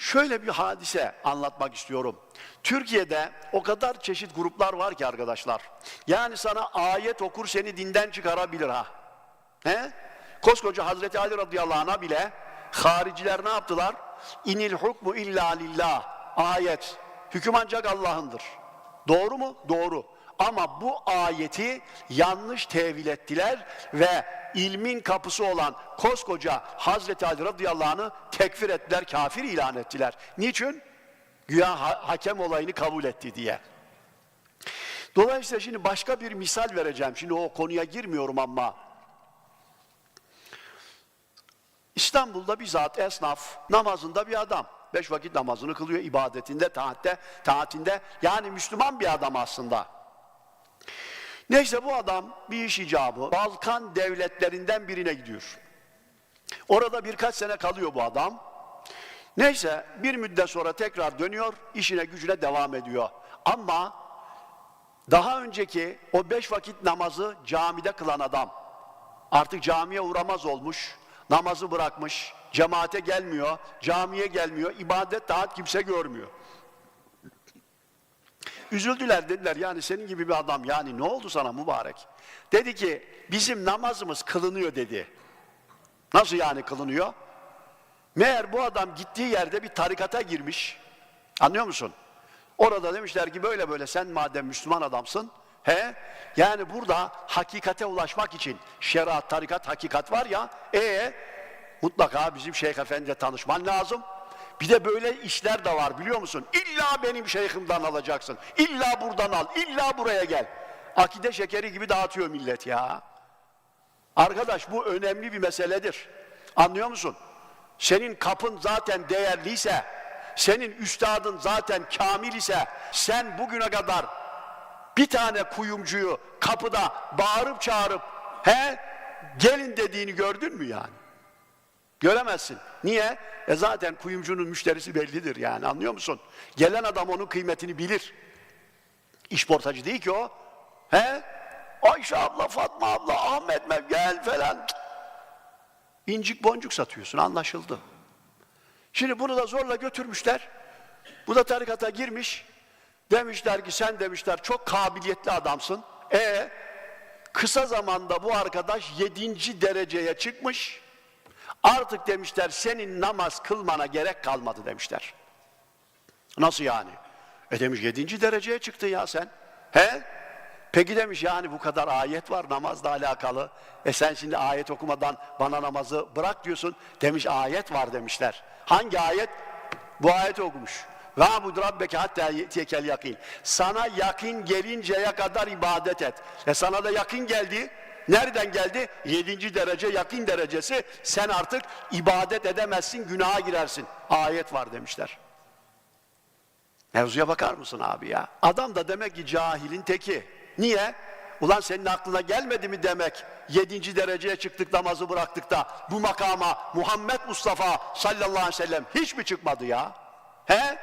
Şöyle bir hadise anlatmak istiyorum. Türkiye'de o kadar çeşit gruplar var ki arkadaşlar. Yani sana ayet okur seni dinden çıkarabilir ha. He? Koskoca Hazreti Ali radıyallahu anh'a bile hariciler ne yaptılar? İnil hukmu illa lillah. Ayet. Hüküm ancak Allah'ındır. Doğru mu? Doğru. Ama bu ayeti yanlış tevil ettiler ve ilmin kapısı olan koskoca Hazreti Ali radıyallahu anh'ı tekfir ettiler, kafir ilan ettiler. Niçin? Güya ha- hakem olayını kabul etti diye. Dolayısıyla şimdi başka bir misal vereceğim. Şimdi o konuya girmiyorum ama İstanbul'da bir zat esnaf namazında bir adam. Beş vakit namazını kılıyor, ibadetinde, taatte, taatinde. Yani Müslüman bir adam aslında. Neyse bu adam bir iş icabı Balkan devletlerinden birine gidiyor. Orada birkaç sene kalıyor bu adam. Neyse bir müddet sonra tekrar dönüyor, işine gücüne devam ediyor. Ama daha önceki o beş vakit namazı camide kılan adam artık camiye uğramaz olmuş, namazı bırakmış, cemaate gelmiyor, camiye gelmiyor, ibadet taat kimse görmüyor. Üzüldüler dediler yani senin gibi bir adam yani ne oldu sana mübarek? Dedi ki bizim namazımız kılınıyor dedi. Nasıl yani kılınıyor? Meğer bu adam gittiği yerde bir tarikata girmiş. Anlıyor musun? Orada demişler ki böyle böyle sen madem Müslüman adamsın, he? Yani burada hakikate ulaşmak için şeriat, tarikat, hakikat var ya, e mutlaka bizim Şeyh Efendi'yle tanışman lazım. Bir de böyle işler de var biliyor musun? İlla benim şeyhimden alacaksın. İlla buradan al, illa buraya gel. Akide şekeri gibi dağıtıyor millet ya. Arkadaş bu önemli bir meseledir. Anlıyor musun? Senin kapın zaten değerliyse, senin üstadın zaten kamil ise, sen bugüne kadar bir tane kuyumcuyu kapıda bağırıp çağırıp, he, gelin dediğini gördün mü yani? Göremezsin. Niye? E zaten kuyumcunun müşterisi bellidir yani anlıyor musun? Gelen adam onun kıymetini bilir. İşportacı değil ki o. He? Ayşe abla, Fatma abla, Ahmet Mev gel falan. İncik boncuk satıyorsun anlaşıldı. Şimdi bunu da zorla götürmüşler. Bu da tarikata girmiş. Demişler ki sen demişler çok kabiliyetli adamsın. E kısa zamanda bu arkadaş yedinci dereceye çıkmış. Artık demişler senin namaz kılmana gerek kalmadı demişler. Nasıl yani? E demiş yedinci dereceye çıktın ya sen. He? Peki demiş yani bu kadar ayet var namazla alakalı. E sen şimdi ayet okumadan bana namazı bırak diyorsun. Demiş ayet var demişler. Hangi ayet? Bu ayeti okumuş. Ve abud rabbeke hatta yetekel yakin. Sana yakin gelinceye kadar ibadet et. E sana da yakin geldi. Nereden geldi? Yedinci derece yakin derecesi. Sen artık ibadet edemezsin, günaha girersin. Ayet var demişler. Mevzuya bakar mısın abi ya? Adam da demek ki cahilin teki. Niye? Ulan senin aklına gelmedi mi demek? Yedinci dereceye çıktık namazı bıraktık da bu makama Muhammed Mustafa sallallahu aleyhi ve sellem hiç mi çıkmadı ya? He?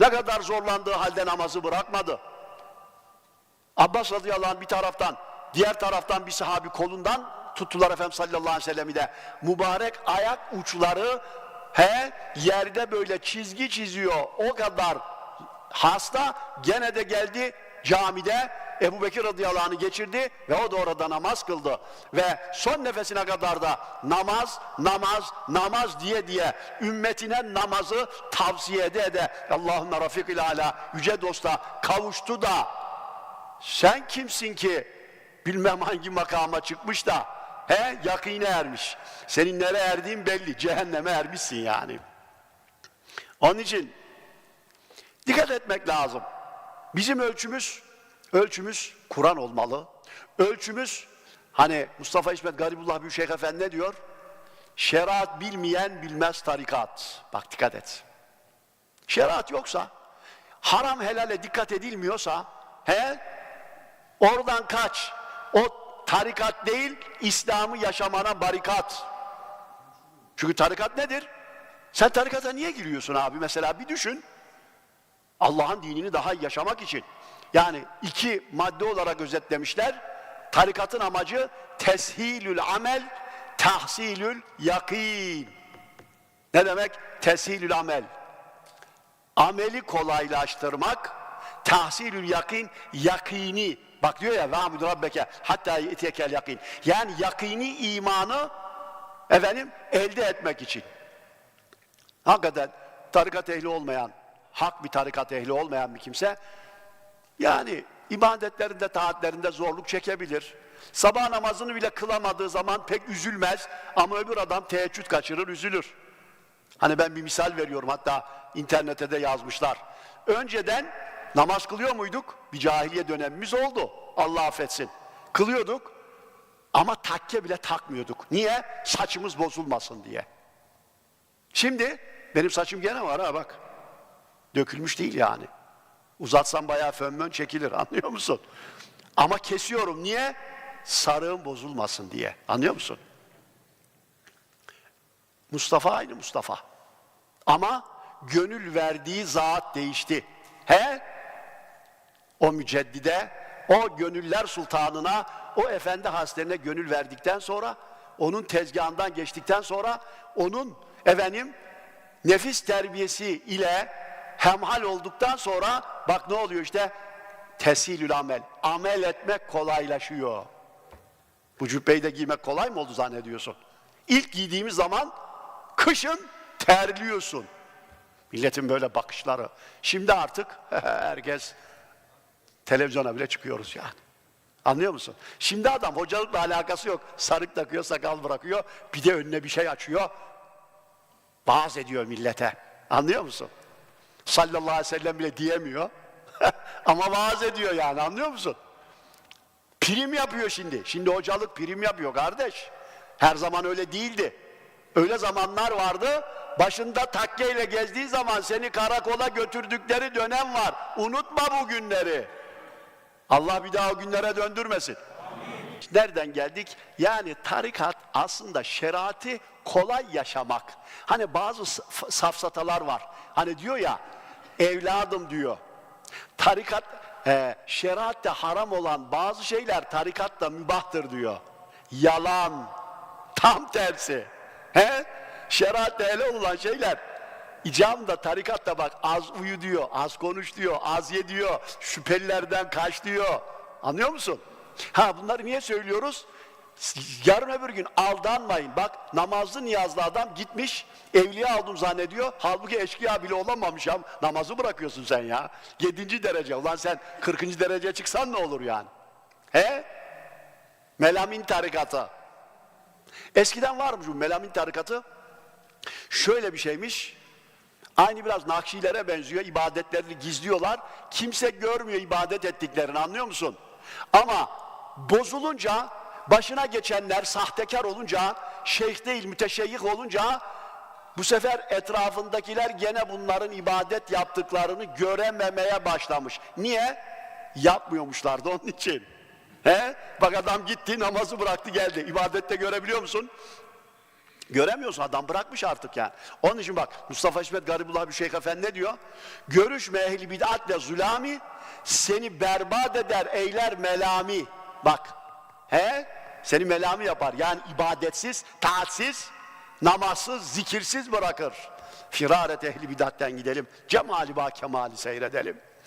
Ne kadar zorlandığı halde namazı bırakmadı. Abbas radıyallahu anh bir taraftan, diğer taraftan bir sahabi kolundan tuttular Efendimiz sallallahu aleyhi ve sellem'i de. Mübarek ayak uçları he yerde böyle çizgi çiziyor. O kadar hasta gene de geldi camide Ebu Bekir radıyallahu anh'ı geçirdi ve o da orada namaz kıldı. Ve son nefesine kadar da namaz, namaz, namaz diye diye ümmetine namazı tavsiye ede ede Allahümme Rafikil Ala yüce dosta kavuştu da sen kimsin ki bilmem hangi makama çıkmış da he yakine ermiş. Senin nereye erdiğin belli. Cehenneme ermişsin yani. Onun için dikkat etmek lazım. Bizim ölçümüz ölçümüz Kur'an olmalı. Ölçümüz hani Mustafa İsmet Garibullah Büyükşehir Efendi ne diyor? Şeriat bilmeyen bilmez tarikat. Bak dikkat et. Şeriat yoksa, haram helale dikkat edilmiyorsa, he, oradan kaç. O tarikat değil, İslam'ı yaşamana barikat. Çünkü tarikat nedir? Sen tarikata niye giriyorsun abi? Mesela bir düşün. Allah'ın dinini daha iyi yaşamak için. Yani iki madde olarak özetlemişler. Tarikatın amacı teshilül amel, tahsilül yakin. Ne demek? Teshilül amel. Ameli kolaylaştırmak, tahsilül yakin, yakini. Bak diyor ya, va'budu rabbeke hatta yetekel yakin. Yani yakini imanı efendim elde etmek için. Hakikaten tarikat ehli olmayan, hak bir tarikat ehli olmayan bir kimse yani ibadetlerinde, taatlerinde zorluk çekebilir. Sabah namazını bile kılamadığı zaman pek üzülmez ama öbür adam teheccüd kaçırır, üzülür. Hani ben bir misal veriyorum hatta internete de yazmışlar. Önceden namaz kılıyor muyduk? Bir cahiliye dönemimiz oldu. Allah affetsin. Kılıyorduk ama takke bile takmıyorduk. Niye? Saçımız bozulmasın diye. Şimdi benim saçım gene var ha bak. Dökülmüş değil yani. Uzatsam bayağı fönmön çekilir anlıyor musun? Ama kesiyorum niye? Sarığım bozulmasın diye. Anlıyor musun? Mustafa aynı Mustafa. Ama gönül verdiği zat değişti. He? O müceddide, o gönüller sultanına, o efendi haslerine gönül verdikten sonra, onun tezgahından geçtikten sonra, onun efendim nefis terbiyesi ile hemhal olduktan sonra bak ne oluyor işte tesilül amel. Amel etmek kolaylaşıyor. Bu cübbeyi de giymek kolay mı oldu zannediyorsun? İlk giydiğimiz zaman kışın terliyorsun. Milletin böyle bakışları. Şimdi artık herkes televizyona bile çıkıyoruz yani. Anlıyor musun? Şimdi adam hocalıkla alakası yok. Sarık takıyor, sakal bırakıyor. Bir de önüne bir şey açıyor. Vaaz ediyor millete. Anlıyor musun? Sallallahu aleyhi ve sellem bile diyemiyor. Ama vaaz ediyor yani anlıyor musun? Prim yapıyor şimdi. Şimdi hocalık prim yapıyor kardeş. Her zaman öyle değildi. Öyle zamanlar vardı. Başında takkeyle gezdiği zaman seni karakola götürdükleri dönem var. Unutma bu günleri. Allah bir daha o günlere döndürmesin. Nereden geldik? Yani tarikat aslında şeriatı kolay yaşamak. Hani bazı saf- safsatalar var. Hani diyor ya, evladım diyor. Tarikat, e, şeriatte haram olan bazı şeyler tarikatta mübahtır diyor. Yalan. Tam tersi. He? Şeriatte ele olan şeyler İcamda tarikatta bak az uyu diyor, az konuş diyor, az ye diyor, şüphelilerden kaç diyor. Anlıyor musun? Ha bunları niye söylüyoruz? Yarın öbür gün aldanmayın. Bak namazlı niyazlı adam gitmiş evliya oldum zannediyor. Halbuki eşkıya bile olamamış ya. Namazı bırakıyorsun sen ya. Yedinci derece. Ulan sen kırkıncı dereceye çıksan ne olur yani? He? Melamin tarikatı. Eskiden varmış bu melamin tarikatı. Şöyle bir şeymiş. Aynı biraz Nakşilere benziyor. ibadetlerini gizliyorlar. Kimse görmüyor ibadet ettiklerini anlıyor musun? Ama bozulunca başına geçenler sahtekar olunca şeyh değil müteşeyyih olunca bu sefer etrafındakiler gene bunların ibadet yaptıklarını görememeye başlamış. Niye? Yapmıyormuşlardı onun için. He? Bak adam gitti namazı bıraktı geldi. İbadette görebiliyor musun? Göremiyorsun adam bırakmış artık yani. Onun için bak Mustafa İsmet Garibullah bir Şeyh Efendi ne diyor? Görüşme ehli bid'atle zulami seni berbat eder eyler melami. Bak he seni melami yapar yani ibadetsiz, taatsiz, namazsız, zikirsiz bırakır. Firaret ehli bid'atten gidelim. Cemali ba kemali seyredelim.